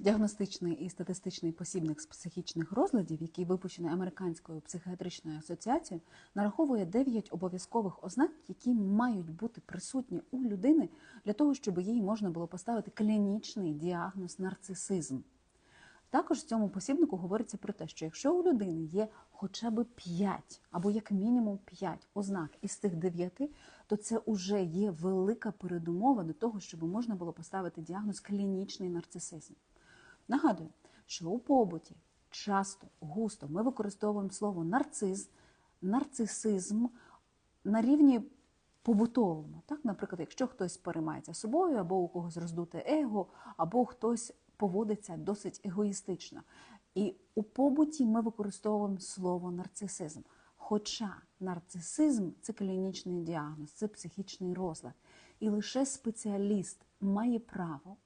Діагностичний і статистичний посібник з психічних розладів, який випущений Американською психіатричною асоціацією, нараховує 9 обов'язкових ознак, які мають бути присутні у людини для того, щоб їй можна було поставити клінічний діагноз нарцисизм. Також в цьому посібнику говориться про те, що якщо у людини є хоча б 5 або як мінімум 5 ознак із цих 9, то це вже є велика передумова до того, щоб можна було поставити діагноз клінічний нарцисизм. Нагадую, що у побуті часто, густо ми використовуємо слово нарциз, нарцисизм на рівні побутовому. Так, Наприклад, якщо хтось переймається собою, або у когось роздуте его, або хтось поводиться досить егоїстично. І у побуті ми використовуємо слово нарцисизм. Хоча нарцисизм це клінічний діагноз, це психічний розлад. І лише спеціаліст має право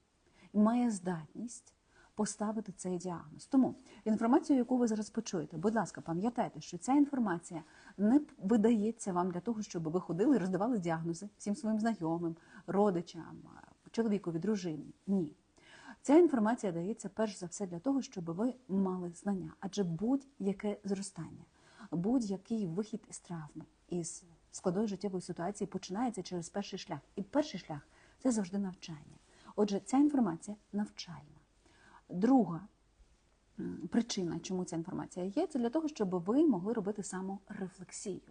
і має здатність поставити цей діагноз. Тому інформацію, яку ви зараз почуєте, будь ласка, пам'ятайте, що ця інформація не видається вам для того, щоб ви ходили і роздавали діагнози всім своїм знайомим, родичам, чоловікові, дружині. Ні. Ця інформація дається перш за все для того, щоб ви мали знання, адже будь-яке зростання, будь-який вихід із травми, із складної життєвої ситуації починається через перший шлях. І перший шлях це завжди навчання. Отже, ця інформація навчальна. Друга причина, чому ця інформація є, це для того, щоб ви могли робити саморефлексію,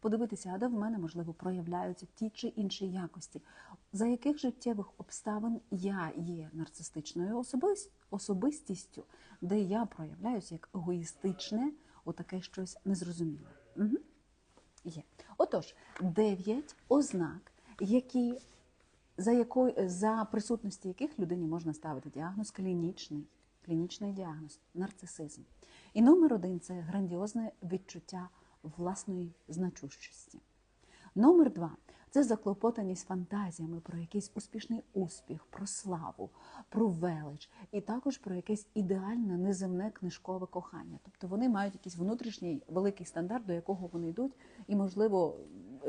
подивитися, а де в мене, можливо, проявляються ті чи інші якості, за яких життєвих обставин я є нарцистичною особистістю, де я проявляюся як егоїстичне, отаке щось незрозуміле. Угу. Є. Отож, дев'ять ознак, які за якою за присутності яких людині можна ставити діагноз клінічний, клінічний діагноз, нарцисизм. І номер один це грандіозне відчуття власної значущості. Номер два це заклопотаність фантазіями про якийсь успішний успіх, про славу, про велич, і також про якесь ідеальне неземне книжкове кохання. Тобто вони мають якийсь внутрішній великий стандарт, до якого вони йдуть, і, можливо,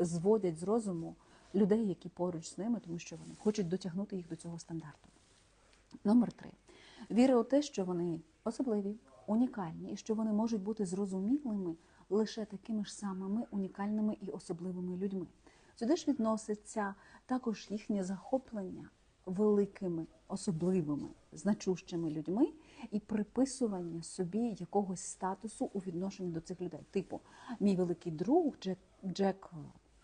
зводять з розуму людей, які поруч з ними, тому що вони хочуть дотягнути їх до цього стандарту. Номер три віра у те, що вони особливі, унікальні, і що вони можуть бути зрозумілими лише такими ж самими унікальними і особливими людьми. Сюди ж відноситься також їхнє захоплення великими, особливими, значущими людьми і приписування собі якогось статусу у відношенні до цих людей. Типу, мій великий друг Джек Джек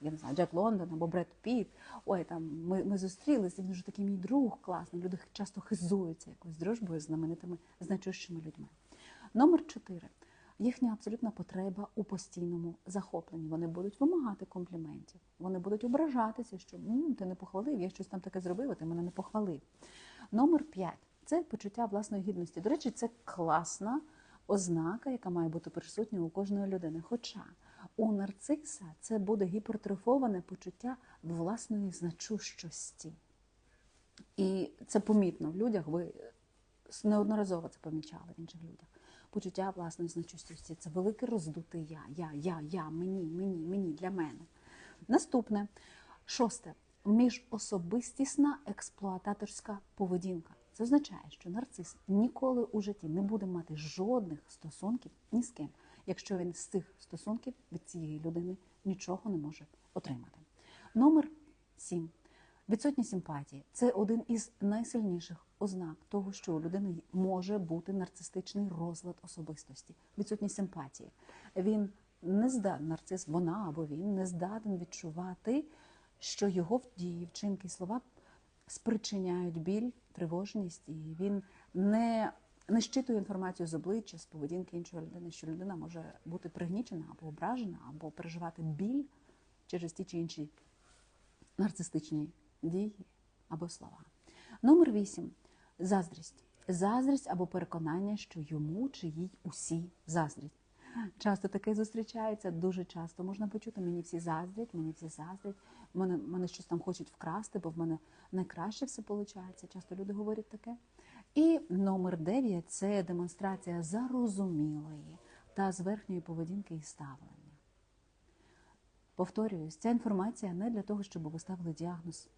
я не знаю, Джек Лондон або Бред Піт. Ой, там ми ми зустрілися, він вже такий мій друг класний. Люди часто хизуються якоюсь дружбою з знаменитими значущими людьми. Номер чотири. Їхня абсолютна потреба у постійному захопленні. Вони будуть вимагати компліментів, вони будуть ображатися, що ти не похвалив, я щось там таке зробив, а ти мене не похвалив. Номер п'ять це почуття власної гідності. До речі, це класна ознака, яка має бути присутня у кожної людини. Хоча у нарциса це буде гіпертрофоване почуття власної значущості. І це помітно в людях, ви неодноразово це помічали в інших людях. Почуття власної значущості це велике роздуте я, я, я, я, мені, мені, мені, для мене. Наступне, шосте міжособистісна експлуататорська поведінка. Це означає, що нарцис ніколи у житті не буде мати жодних стосунків ні з ким якщо він з цих стосунків від цієї людини нічого не може отримати. Номер 7. Відсутність симпатії це один із найсильніших ознак того, що у людини може бути нарцистичний розлад особистості. Відсутність симпатії. Він не здатен, нарцис, вона або він не здатен відчувати, що його дії, вчинки, і слова спричиняють біль, тривожність, і він не не щитує інформацію з обличчя, з поведінки іншої людини, що людина може бути пригнічена або ображена, або переживати біль через ті чи інші нарцистичні дії або слова. Номер вісім заздрість. Заздрість або переконання, що йому чи їй усі заздрять. Часто таке зустрічається, дуже часто можна почути, мені всі заздрять, мені всі заздрять, мене, мене щось там хочуть вкрасти, бо в мене найкраще все виходить. Часто люди говорять таке. І номер 9 це демонстрація зарозумілої та зверхньої поведінки і ставлення. Повторююсь, ця інформація не для того, щоб ви ставили діагноз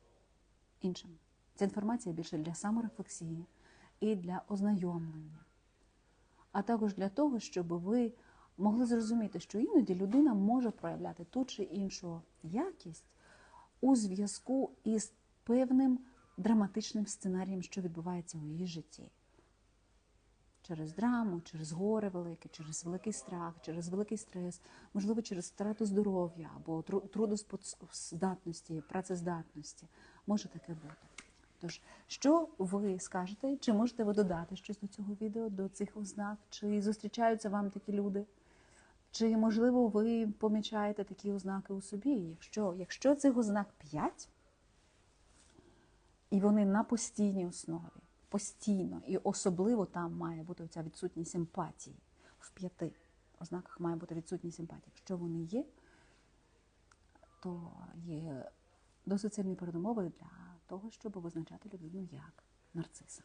іншим. Ця інформація більше для саморефлексії, і для ознайомлення, а також для того, щоб ви могли зрозуміти, що іноді людина може проявляти ту чи іншу якість у зв'язку із певним драматичним сценарієм, що відбувається у її житті. Через драму, через горе велике, через великий страх, через великий стрес, можливо, через втрату здоров'я або тру- трудоспоздатності, працездатності. Може таке бути. Тож, що ви скажете? Чи можете ви додати щось до цього відео, до цих ознак? Чи зустрічаються вам такі люди? Чи, можливо, ви помічаєте такі ознаки у собі? Якщо, якщо цих ознак 5, і вони на постійній основі, постійно, і особливо там має бути ця відсутність симпатії. В п'яти ознаках має бути відсутність симпатії. Якщо вони є, то є досить сильні передумови для того, щоб визначати людину як нарциса.